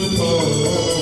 Oh.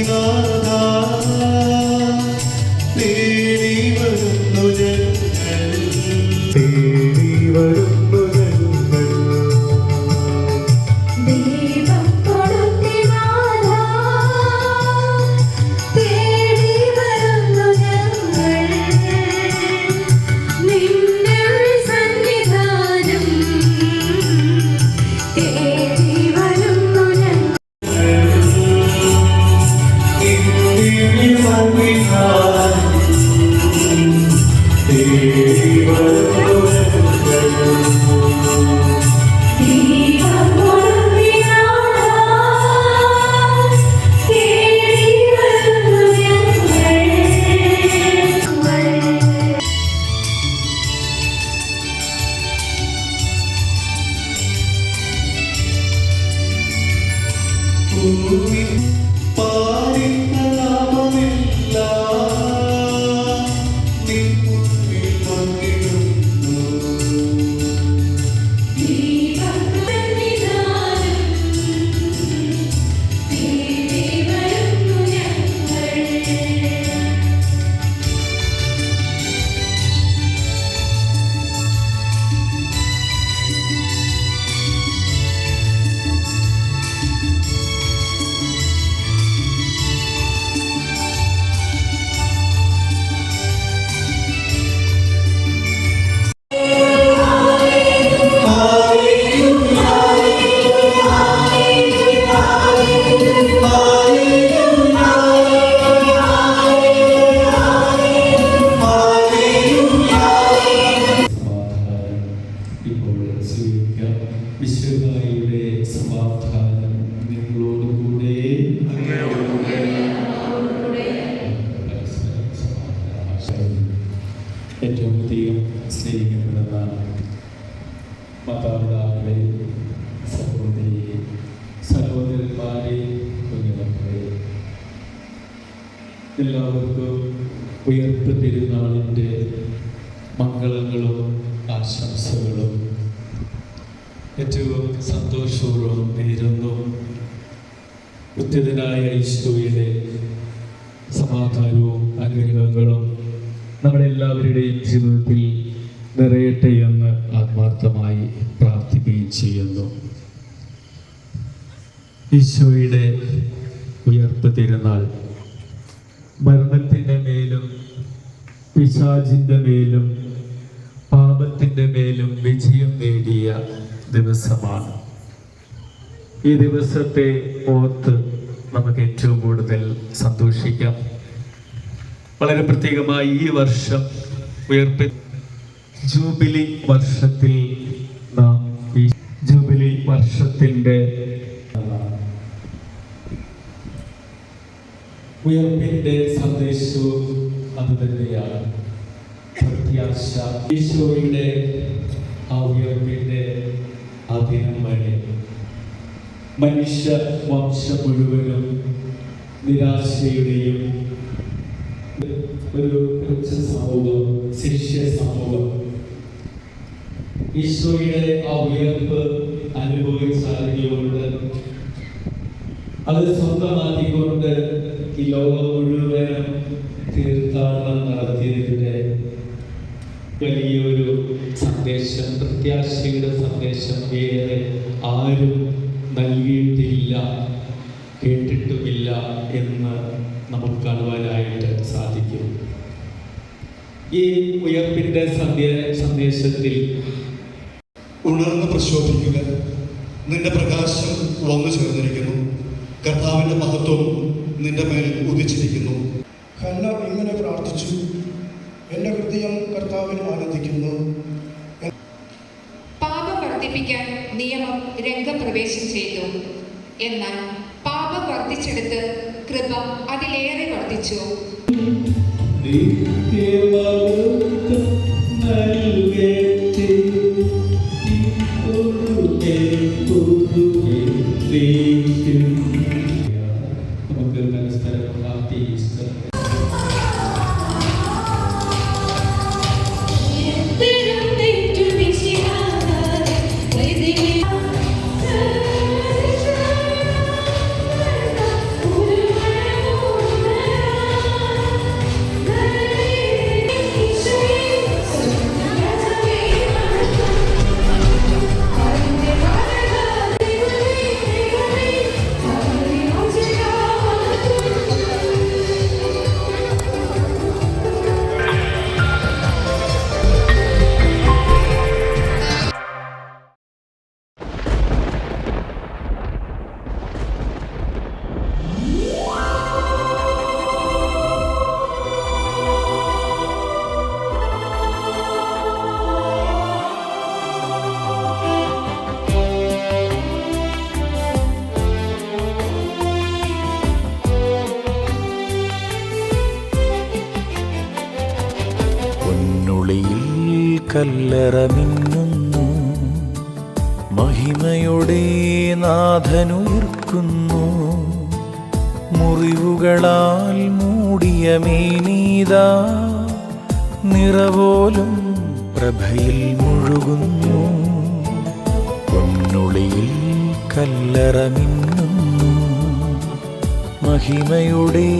you know മാതാപിതാക്കളെ സഹോദരി സഹോദരന്മാരെ കുഞ്ഞുമക്കളെ എല്ലാവർക്കും ഉയർപ്പ് തിരുനാളിന്റെ മംഗളങ്ങളും ആശംസകളും. ഏറ്റവും സന്തോഷപൂർവം നേരുന്നു. ഉദ്യതനായ ഈശോയുടെ സമാധാനവും അനുഗ്രഹങ്ങളും നമ്മുടെ എല്ലാവരുടെയും ജീവിതത്തിൽ നിറയട്ടെ എന്ന് ആത്മാർത്ഥമായി പ്രാർത്ഥിക്കുകയും ചെയ്യുന്നു. ഈശോയുടെ ഉയർപ്പ് തിരുന്നാൾ മരണത്തിന്റെ മേലും പിശാചിന്റെ മേലും പാപത്തിന്റെ മേലും വിജയം നേടിയ ദിവസമാണ്. ഈ ദിവസത്തെ ഓർത്ത് നമുക്ക് ഏറ്റവും കൂടുതൽ സന്തോഷിക്കാം. വളരെ പ്രത്യേകമായി ഈ വർഷം ഉയർപ്പി ജൂബിലി വർഷത്തിൽ നാം ഈ ജൂബിലി വർഷത്തിന്റെ ഉയർപ്പിന്റെ സന്ദേശവും അത് തന്നെയാണ്. പ്രത്യാശ. ഈശോയുടെ ആ ഉയർപ്പിന്റെ ആ ദിനം വഴി മനുഷ്യ വംശം മുഴുവനും നിരാശയുടെയും ഒരു സമൂഹം ശിഷ്യ സമൂഹം ഈശോയുടെ ആ ഉയർപ്പ് അനുഭവിച്ചറിഞ്ഞുകൊണ്ട് അത് സ്വന്തമാക്കിക്കൊണ്ട് ഈ ലോകം മുഴുവൻ തീർത്ഥാടനം നടത്തിയതിന്റെ വലിയൊരു സന്ദേശം പ്രത്യാശയുടെ സന്ദേശം വേറെ ആരും നൽകിയിട്ടില്ല കേട്ടിട്ടുമില്ല എന്ന് നമുക്ക് കാണുവാനായിട്ട് സാധിക്കും. ഈ ഉയർപ്പിന്റെ സന്ദേ സന്ദേശത്തിൽ ഉണർന്ന് പ്രശോഭിക്കുക നിന്റെ പ്രകാശം വന്നു ചേർന്നിരിക്കുന്നു. കർത്താവിന്റെ മഹത്വം നിന്റെ മേൽ ഉദിച്ചിരിക്കുന്നു. ഹന്ന ഇങ്ങനെ പ്രാർത്ഥിച്ചു. എന്റെ ഹൃദയം കർത്താവിൽ ആനന്ദിക്കുന്നു. പാപം വർദ്ധിപ്പിക്കാൻ നിയമം രംഗപ്രവേശം ചെയ്തു. എന്നാൽ പാപം വർദ്ധിച്ചെടുത്ത് കൃപ അതിലേറെ വർദ്ധിച്ചു. നമുക്ക് പരസ്പരം ഹാപ്പി ഈസ്റ്റർ കല്ലറ മിന്നുന്നു മഹിമയുടെ നാഥനുയർക്കുന്നു. മുറിവുകളാൽ മൂടിയ മേനീതാ നിറവോലും പ്രഭയിൽ മുഴുകുന്നു. പൊന്നുളിയിൽ കല്ലറ മിന്നുന്നു മഹിമയുടെ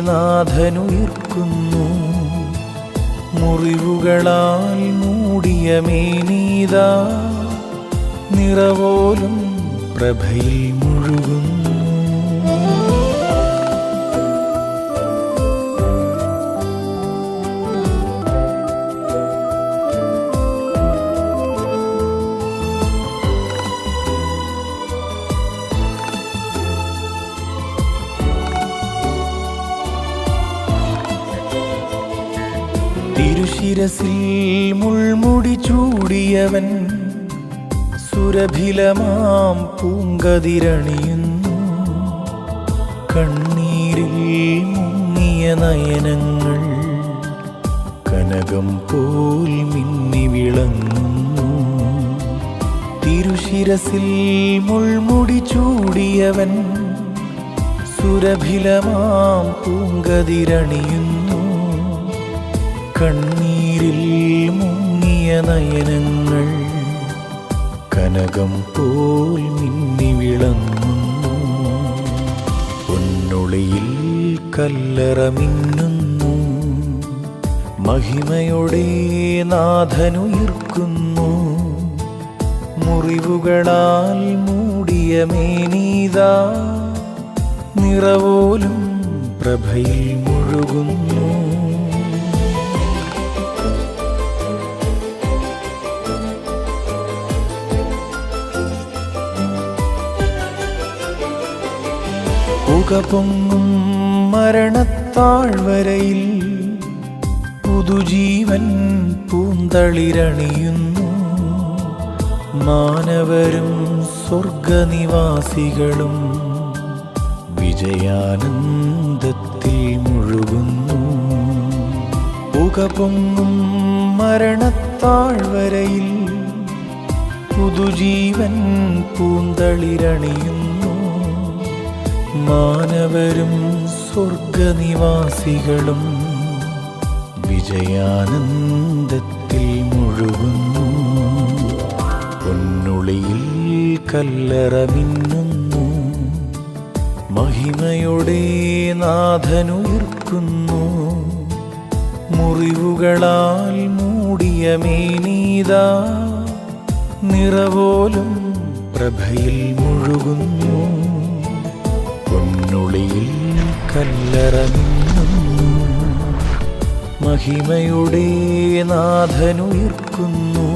നാഥനുയർക്കുന്നു. മുറിവുകളാൽ മൂടിയ മേനീതാ നിറവോലും പ്രഭയിൽ മുഴുകുന്നു. തിരുശിരസിൽ മുൾമുടി ചൂടിയവൻ സുരഭിലമാം പൂങ്കതിരണിയുന്നു കണ്ണീരിൽ മുങ്ങിയ നയനങ്ങൾ കനകം പോൽ മിന്നി വിളങ്ങുന്നു. തിരുശിരസിൽ മുൾമുടി ചൂടിയവൻ സുരഭിലമാം പൂങ്കതിരണിയുന്നു. കണ്ണീരിൽ മുങ്ങിയ നയനങ്ങൾ കനകം പോൽ മിന്നി വിളങ്ങുന്നു. പൊന്നുളിയിൽ കല്ലറ മിന്നുന്നു മഹിമയുടെ നാഥനുയർക്കുന്നു. മുറിവുകളാൽ മൂടിയ മേനീതാ നിറവോലും പ്രഭയിൽ മുഴുകുന്നു. പുകപൊങ്ങും മരണത്താഴ്വരയിൽ പുതുജീവൻ പൂന്തളിരണിയുന്നു. മാനവരും സ്വർഗനിവാസികളും വിജയാനന്ദത്തിൽ മുഴുകുന്നു. പുകപൊങ്ങും മരണത്താഴ്വരയിൽ പുതുജീവൻ പൂന്തളിരണിയുന്നു. മാനവരും സ്വർഗനിവാസികളും വിജയാനന്ദത്തിൽ മുഴുകുന്നു. പൊന്നുളിയിൽ കല്ലറ മിന്നുന്നു മഹിമയുടെ നാഥനുയർക്കുന്നു. മുറിവുകളാൽ മൂടിയ മേനീത നിറവോലും പ്രഭയിൽ മുഴുകുന്നു. പൊന്നുളിയിൽ കല്ലറ മിന്നുന്നു മഹിമയുടെ നാഥനുയർക്കുന്നു.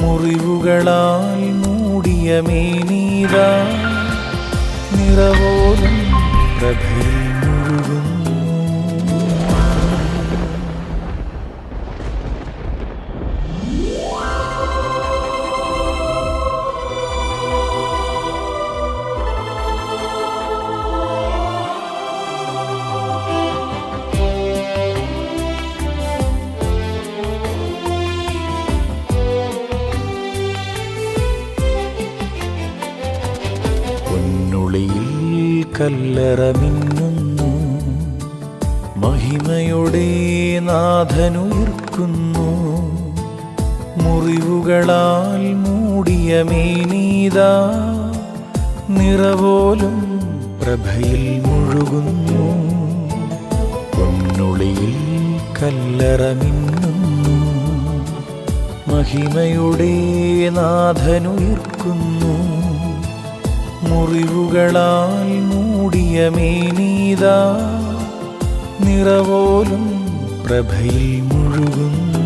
മുറിവുകളാൽ മൂടിയ മേനീത നിറവോലും പ്രഭയിൽ മുഴുകുന്നു. കല്ലറ മിന്നുന്നു മഹിമയുടെ നാഥനുയർക്കുന്നു. മുറിവുകളാൽ മൂടിയ മേനീതാ നിറവോലും പ്രഭയിൽ മുഴുകുന്നു. പൊന്നുളിയിൽ കല്ലറ മിന്നുന്നു മഹിമയുടെ നാഥനുയർക്കുന്നു. മുറിവുകളാൽ മേനീതാ നിറവോലും പ്രഭയിൽ മുഴുകുന്നു.